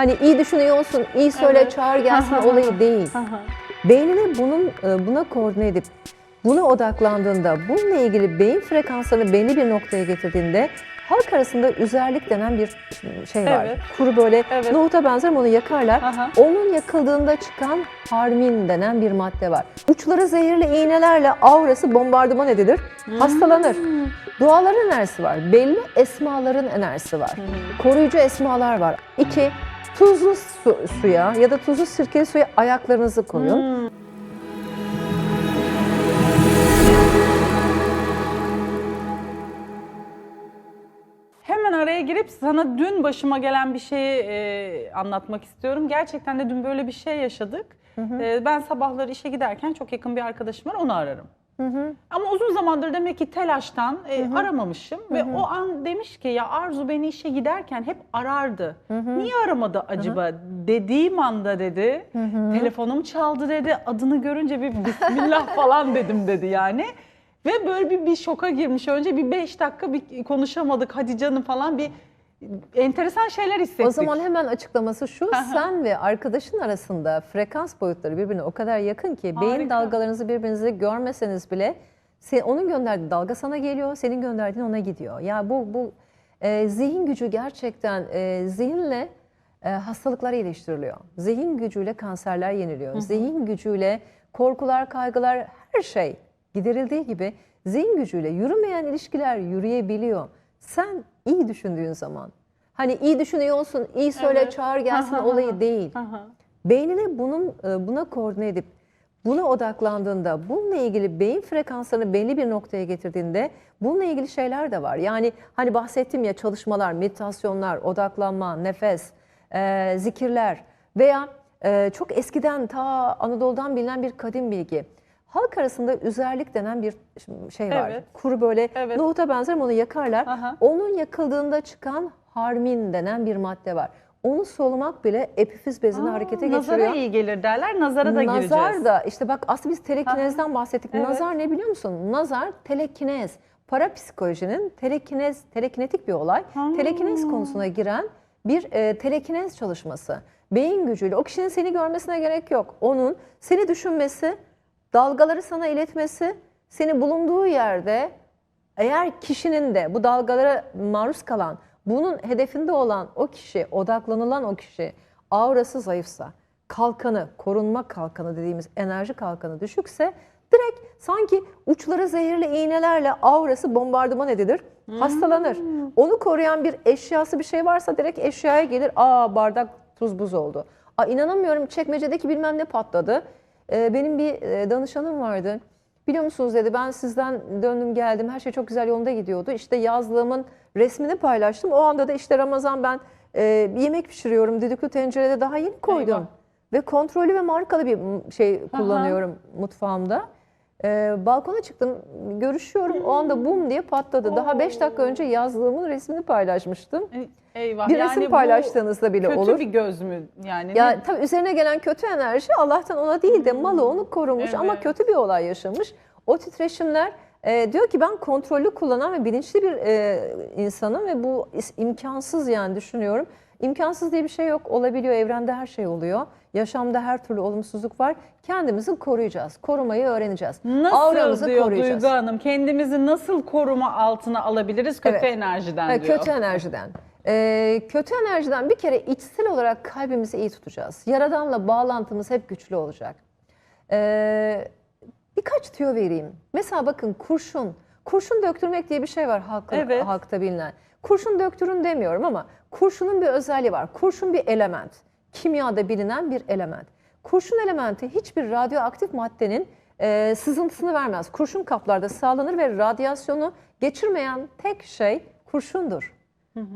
Hani iyi düşünüyor olsun, iyi söyle, Evet. çağır gelsin olayı değil. Aha. Beynini bunun e, buna koordine edip buna odaklandığında, bununla ilgili beyin frekanslarını belli bir noktaya getirdiğinde halk arasında üzerlik denen bir şey var. Evet. Kuru böyle Evet. nohuta benzer onu yakarlar. Aha. Onun yakıldığında çıkan harmin denen bir madde var. Uçları zehirli iğnelerle aurası bombardıman edilir, hastalanır. Duaların enerjisi var. Belli esmaların enerjisi var. Koruyucu esmalar var. İki, tuzlu su- suya ya da tuzlu sirkeli suya ayaklarınızı koyun. Hemen araya girip sana dün başıma gelen bir şeyi e, anlatmak istiyorum. Gerçekten de dün böyle bir şey yaşadık. E, ben sabahları işe giderken çok yakın bir arkadaşım var, onu ararım. Ama uzun zamandır demek ki telaştan e, aramamışım ve o an demiş ki ya Arzu beni işe giderken hep arardı. Niye aramadı acaba dediğim anda dedi. Telefonum çaldı dedi. Adını görünce bir bismillah falan dedim dedi yani. Ve böyle bir, bir şoka girmiş. Önce bir beş dakika bir konuşamadık hadi canım falan bir enteresan şeyler hissettik. O zaman hemen açıklaması şu, sen ve arkadaşın arasında frekans boyutları birbirine o kadar yakın ki beyin Harika. dalgalarınızı birbirinize görmeseniz bile onun gönderdiği dalga sana geliyor, senin gönderdiğin ona gidiyor. Ya bu bu e, zihin gücü gerçekten e, zihinle e, hastalıklar iyileştiriliyor. Zihin gücüyle kanserler yeniliyor. Zihin gücüyle korkular, kaygılar her şey giderildiği gibi zihin gücüyle yürümeyen ilişkiler yürüyebiliyor. Sen iyi düşündüğün zaman Hani iyi düşünüyor olsun, iyi söyle, Evet. çağır gelsin olayı değil. Aha. Beynini bunun e, buna koordine edip buna odaklandığında, bununla ilgili beyin frekanslarını belli bir noktaya getirdiğinde bununla ilgili şeyler de var. Yani hani bahsettim ya çalışmalar, meditasyonlar, odaklanma, nefes, e, zikirler veya e, çok eskiden ta Anadolu'dan bilinen bir kadim bilgi. Halk arasında üzerlik denen bir şey var. Evet. Kuru böyle Evet. nohuta benzer onu yakarlar. Aha. Onun yakıldığında çıkan harmin denen bir madde var. Onu solumak bile epifiz bezini Aa, harekete Nazara geçiriyor. iyi gelir derler. Nazara da gireceğiz. Nazar da işte bak aslında biz telekinezden bahsettik. Evet. Nazar ne biliyor musun? Nazar telekinez. Parapsikolojinin telekinez, telekinetik bir olay. Ha. Telekinez konusuna giren bir e, telekinez çalışması. Beyin gücüyle o kişinin seni görmesine gerek yok. Onun seni düşünmesi, dalgaları sana iletmesi, seni bulunduğu yerde eğer kişinin de bu dalgalara maruz kalan, bunun hedefinde olan o kişi, odaklanılan o kişi aurası zayıfsa, kalkanı, korunma kalkanı dediğimiz enerji kalkanı düşükse direkt sanki uçları zehirli iğnelerle aurası bombardıman edilir, hastalanır. Onu koruyan bir eşyası bir şey varsa direkt eşyaya gelir. Aa bardak tuz buz oldu. Aa inanamıyorum çekmecedeki bilmem ne patladı. Ee, benim bir e, danışanım vardı. Biliyor musunuz dedi ben sizden döndüm geldim her şey çok güzel yolunda gidiyordu. İşte yazlığımın resmini paylaştım. O anda da işte Ramazan ben e, yemek pişiriyorum düdüklü tencerede daha yeni koydum. Eyvah. Ve kontrollü ve markalı bir şey kullanıyorum mutfağımda. E, balkona çıktım görüşüyorum o anda bum diye patladı. Daha 5 dakika önce yazlığımın resmini paylaşmıştım. Eyvah. Bir yani resim paylaştığınızda bile kötü olur. bir göz mü yani? Ya Ne- tabii üzerine gelen kötü enerji Allah'tan ona değil de malı onu korumuş ama Evet. kötü bir olay yaşamış. O titreşimler e, diyor ki ben kontrollü kullanan ve bilinçli bir e, insanım ve bu imkansız yani düşünüyorum. İmkansız diye bir şey yok. Olabiliyor. Evrende her şey oluyor. Yaşamda her türlü olumsuzluk var. Kendimizi koruyacağız. Korumayı öğreneceğiz. Nasıl Auramızı diyor koruyacağız. Duygu Hanım? Kendimizi nasıl koruma altına alabiliriz kötü Evet. enerjiden Ha, diyor. Kötü enerjiden. Ee, kötü enerjiden bir kere içsel olarak kalbimizi iyi tutacağız. Yaradanla bağlantımız hep güçlü olacak. Ee, birkaç tüyo vereyim. Mesela bakın kurşun. Kurşun döktürmek diye bir şey var halkın, Evet. halkta bilinen. Kurşun döktürün demiyorum ama kurşunun bir özelliği var. Kurşun bir element. Kimyada bilinen bir element. Kurşun elementi hiçbir radyoaktif maddenin e, sızıntısını vermez. Kurşun kaplarda sağlanır ve radyasyonu geçirmeyen tek şey kurşundur.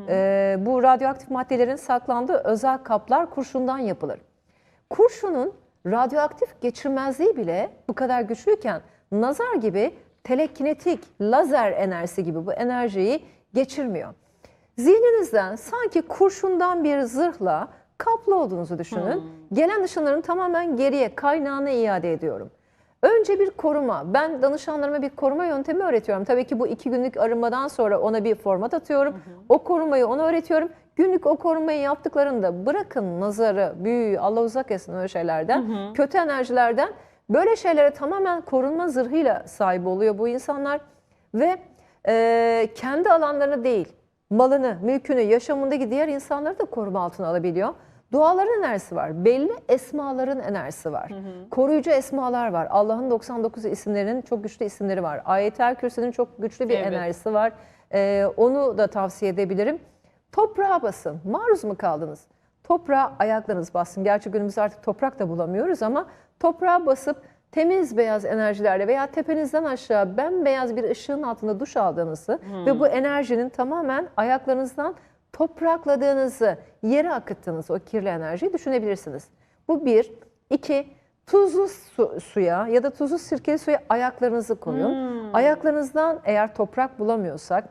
E, bu radyoaktif maddelerin saklandığı özel kaplar kurşundan yapılır. Kurşunun radyoaktif geçirmezliği bile bu kadar güçlüyken nazar gibi telekinetik, lazer enerjisi gibi bu enerjiyi geçirmiyor. Zihninizden sanki kurşundan bir zırhla kaplı olduğunuzu düşünün. Gelen ışınların tamamen geriye, kaynağına iade ediyorum. Önce bir koruma. Ben danışanlarıma bir koruma yöntemi öğretiyorum. Tabii ki bu iki günlük arınmadan sonra ona bir format atıyorum. O korumayı ona öğretiyorum. günlük o korumayı yaptıklarında bırakın nazarı, büyüyü, Allah uzak etsin öyle şeylerden, kötü enerjilerden böyle şeylere tamamen korunma zırhıyla sahip oluyor bu insanlar ve e, kendi alanlarını değil, malını, mülkünü, yaşamındaki diğer insanları da koruma altına alabiliyor. Duaların enerjisi var. Belli esmaların enerjisi var. Koruyucu esmalar var. Allah'ın 99 isimlerinin çok güçlü isimleri var. Ayet-el Kürsü'nün çok güçlü bir Evet. enerjisi var. Ee, onu da tavsiye edebilirim. Toprağa basın. Maruz mu kaldınız? Toprağa ayaklarınız bassın. Gerçi günümüzde artık toprak da bulamıyoruz ama toprağa basıp temiz beyaz enerjilerle veya tepenizden aşağı bembeyaz bir ışığın altında duş aldığınızı ve bu enerjinin tamamen ayaklarınızdan toprakladığınızı, yere akıttığınız o kirli enerjiyi düşünebilirsiniz. Bu bir. iki tuzlu su- suya ya da tuzlu sirkeli suya ayaklarınızı koyun. Ayaklarınızdan eğer toprak bulamıyorsak,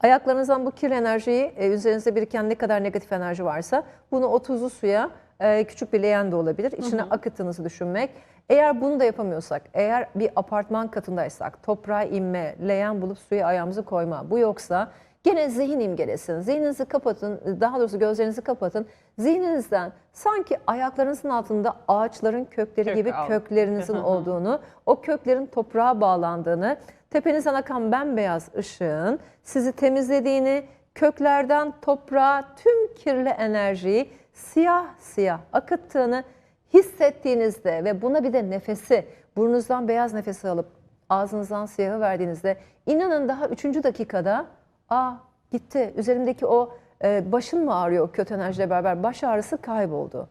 ayaklarınızdan bu kirli enerjiyi, e, üzerinizde biriken ne kadar negatif enerji varsa bunu o tuzlu suya e, küçük bir leğen de olabilir. içine akıttığınızı düşünmek. Eğer bunu da yapamıyorsak, eğer bir apartman katındaysak toprağa inme, leğen bulup suya ayağımızı koyma bu yoksa gene zihin imgelesin. Zihninizi kapatın, daha doğrusu gözlerinizi kapatın. Zihninizden sanki ayaklarınızın altında ağaçların kökleri Kök gibi al. köklerinizin olduğunu, o köklerin toprağa bağlandığını, tepenizden akan bembeyaz ışığın sizi temizlediğini, köklerden toprağa tüm kirli enerjiyi siyah siyah akıttığını hissettiğinizde ve buna bir de nefesi, burnunuzdan beyaz nefesi alıp ağzınızdan siyahı verdiğinizde inanın daha üçüncü dakikada aa gitti üzerimdeki o e, başın mı ağrıyor kötü enerjiyle beraber baş ağrısı kayboldu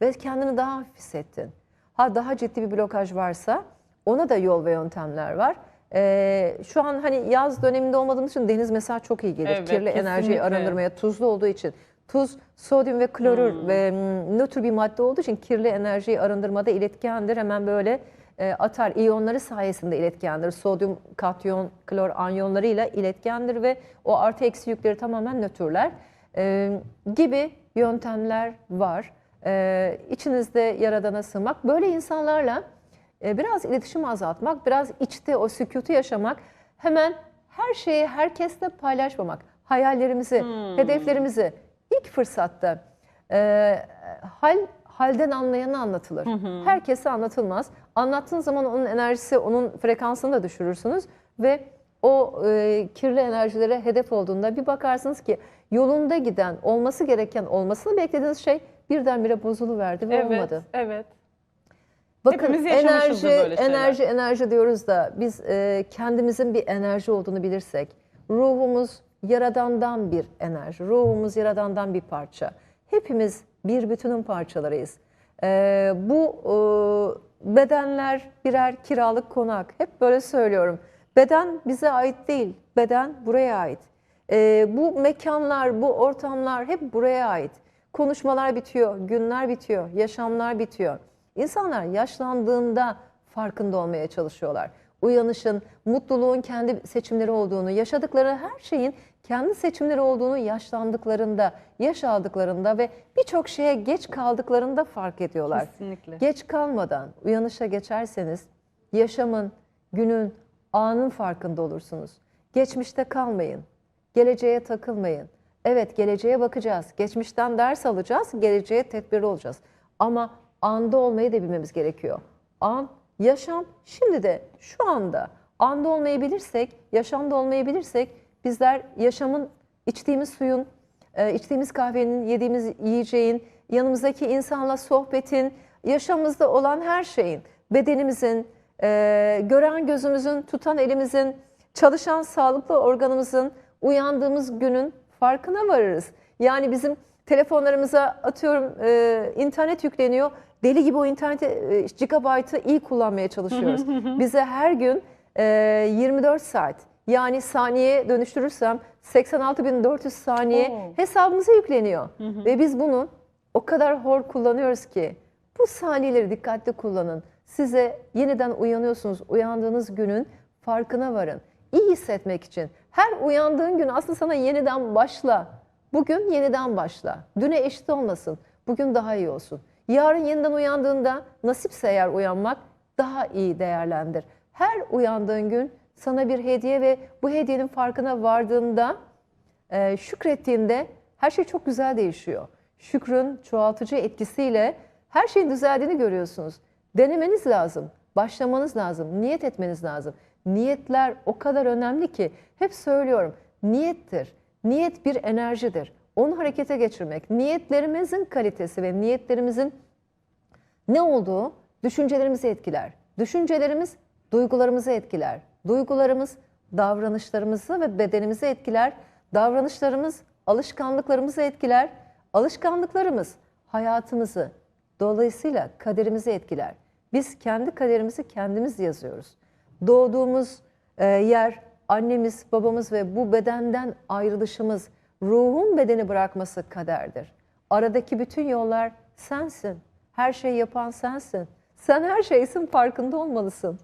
ve kendini daha hafif hissettin. Ha daha ciddi bir blokaj varsa ona da yol ve yöntemler var. Ee, şu an hani yaz döneminde olmadığımız için deniz mesela çok iyi gelir. Evet, Kirli enerjiyi kesinlikle. arındırmaya tuzlu olduğu için. Tuz, sodyum ve klorür ve mm, nötr bir madde olduğu için kirli enerjiyi arındırmada iletkendir. Hemen böyle e, atar. İyonları sayesinde iletkendir. Sodyum, katyon, klor anyonlarıyla iletkendir ve o artı eksi yükleri tamamen nötrler. Ee, gibi yöntemler var. Ee, içinizde yaradana sığmak. Böyle insanlarla e, biraz iletişim azaltmak, biraz içte o sükutu yaşamak, hemen her şeyi herkesle paylaşmamak, hayallerimizi, hedeflerimizi ilk fırsatta e, hal halden anlayana anlatılır. Herkese anlatılmaz. Anlattığın zaman onun enerjisi, onun frekansını da düşürürsünüz ve o e, kirli enerjilere hedef olduğunda bir bakarsınız ki yolunda giden, olması gereken, olmasını beklediğiniz şey birdenbire bozuluverdi ve Evet, olmadı. evet. Bakın enerji, enerji, enerji diyoruz da biz e, kendimizin bir enerji olduğunu bilirsek, ruhumuz yaradandan bir enerji, ruhumuz yaradandan bir parça. Hepimiz bir bütünün parçalarıyız. E, bu bedenler birer kiralık konak. Hep böyle söylüyorum. Beden bize ait değil, beden buraya ait. E, bu mekanlar, bu ortamlar hep buraya ait. Konuşmalar bitiyor, günler bitiyor, yaşamlar bitiyor. İnsanlar yaşlandığında farkında olmaya çalışıyorlar. Uyanışın, mutluluğun kendi seçimleri olduğunu, yaşadıkları her şeyin kendi seçimleri olduğunu yaşlandıklarında, yaş aldıklarında ve birçok şeye geç kaldıklarında fark ediyorlar. Kesinlikle. Geç kalmadan uyanışa geçerseniz yaşamın, günün, anın farkında olursunuz. Geçmişte kalmayın. Geleceğe takılmayın. Evet geleceğe bakacağız. Geçmişten ders alacağız. Geleceğe tedbirli olacağız. Ama anda olmayı da bilmemiz gerekiyor. An, yaşam şimdi de şu anda. Anda olmayı bilirsek, yaşamda olmayı bilirsek bizler yaşamın, içtiğimiz suyun, e, içtiğimiz kahvenin, yediğimiz yiyeceğin, yanımızdaki insanla sohbetin, yaşamımızda olan her şeyin, bedenimizin, e, gören gözümüzün, tutan elimizin, çalışan sağlıklı organımızın, uyandığımız günün farkına varırız. Yani bizim telefonlarımıza atıyorum e, internet yükleniyor. Deli gibi o internet e, gigabaytı iyi kullanmaya çalışıyoruz. Bize her gün e, 24 saat yani saniye dönüştürürsem 86.400 saniye Oo. hesabımıza yükleniyor. Ve biz bunu o kadar hor kullanıyoruz ki bu saniyeleri dikkatli kullanın. Size yeniden uyanıyorsunuz. Uyandığınız günün farkına varın. İyi hissetmek için. Her uyandığın gün aslında sana yeniden başla. Bugün yeniden başla. Düne eşit olmasın. Bugün daha iyi olsun. Yarın yeniden uyandığında nasipse eğer uyanmak daha iyi değerlendir. Her uyandığın gün sana bir hediye ve bu hediyenin farkına vardığında, e, şükrettiğinde her şey çok güzel değişiyor. Şükrün çoğaltıcı etkisiyle her şeyin düzeldiğini görüyorsunuz. Denemeniz lazım, başlamanız lazım, niyet etmeniz lazım. Niyetler o kadar önemli ki hep söylüyorum niyettir. Niyet bir enerjidir. Onu harekete geçirmek, niyetlerimizin kalitesi ve niyetlerimizin ne olduğu düşüncelerimizi etkiler. Düşüncelerimiz duygularımızı etkiler. Duygularımız davranışlarımızı ve bedenimizi etkiler. Davranışlarımız alışkanlıklarımızı etkiler. Alışkanlıklarımız hayatımızı, dolayısıyla kaderimizi etkiler. Biz kendi kaderimizi kendimiz yazıyoruz. Doğduğumuz e, yer, annemiz, babamız ve bu bedenden ayrılışımız, ruhun bedeni bırakması kaderdir. Aradaki bütün yollar sensin. Her şeyi yapan sensin. Sen her şeysin farkında olmalısın.